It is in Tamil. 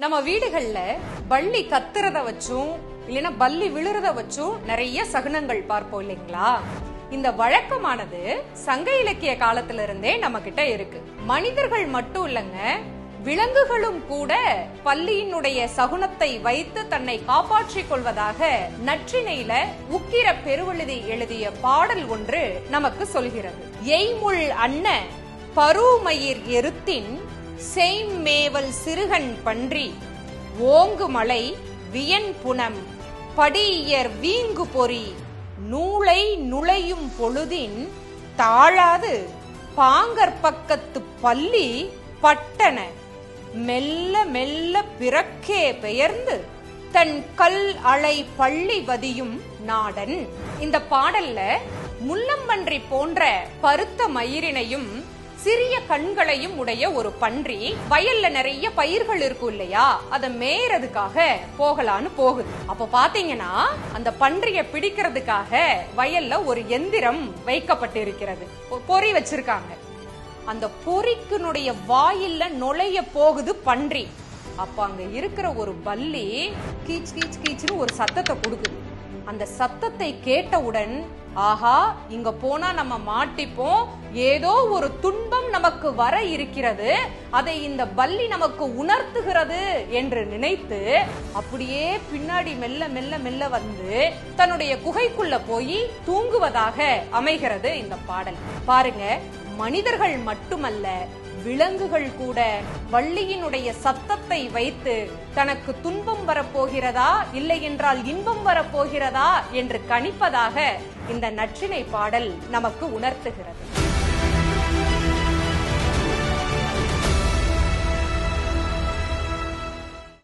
நம்ம வீடுகள்ல பள்ளி கத்துறத வச்சும் இல்லைன்னா பள்ளி விழுறத வச்சும் நிறைய சகுனங்கள் பார்ப்போம் இல்லைங்களா? இந்த வழக்கமானது சங்க இலக்கிய காலத்துல இருந்தே நம்ம கிட்ட இருக்கு. மனிதர்கள் மட்டும் இல்லைங்க விலங்குகளும் கூட பள்ளியினுடைய சகுனத்தை வைத்து தன்னை காப்பாற்றிக் கொள்வதாக நற்றினையில உக்கிர பெருவழுதி எழுதிய பாடல் ஒன்று நமக்கு சொல்கிறது. எய்முள் அன்ன பருமயிர் எருத்தின் செய்மேவல் சிறுகன் பன்றி ஓங்கு மலை வியன் புனம் படியர் வீங்கு பொறி நூலை நுழையும் பொழுதின் தாழாது பாங்கற்பக்கத்து பள்ளி பட்டன. மெல்ல மெல்ல பிறக்கே பெயர்ந்து தன் கல் அலை பள்ளி வதியும் நாடன். இந்த பாடல்ல முள்ளம்பன்றி போன்ற பருத்த மயிரினையும் சிறிய கண்களையும் உடைய ஒரு பன்றி வயல்ல நிறைய பயிர்கள் இருக்கும் இல்லையா? அதை மேயறதுக்காக போகலான்னு போகுது. அப்ப பாத்தீங்கன்னா அந்த பன்றிய பிடிக்கிறதுக்காக வயல்ல ஒரு எந்திரம் வைக்கப்பட்டிருக்கிறது. பொறி வச்சிருக்காங்க. அந்த பொறிக்கினுடைய வாயில்ல நுழைய போகுது பன்றி. அப்ப அங்க இருக்கிற ஒரு பல்லி கீச் கீச் கீச்சுன்னு ஒரு சத்தத்தை கொடுக்குது. அந்த சத்தத்தை கேட்டவுடன் ஆஹா இங்க போனா நம்ம மாட்டிப்போம். ஏதோ ஒரு துன்பம் நமக்கு வர இருக்கிறது. அதை இந்த பள்ளி நமக்கு உணர்த்துகிறது என்று நினைத்து அப்படியே பின்னாடி மெல்ல மெல்ல மெல்ல வந்து தன்னுடைய குகைக்குள்ள போய் தூங்குவதாக அமைகிறது இந்த பாடல். பாருங்க மனிதர்கள் மட்டுமல்ல விலங்குகள் கூட வள்ளியினுடைய சத்தத்தை வைத்து தனக்கு துன்பம் வரப்போகிறதா இல்லை என்றால் இன்பம் வரப்போகிறதா என்று கணிப்பதாக இந்த நற்றினை பாடல் நமக்கு உணர்த்துகிறது.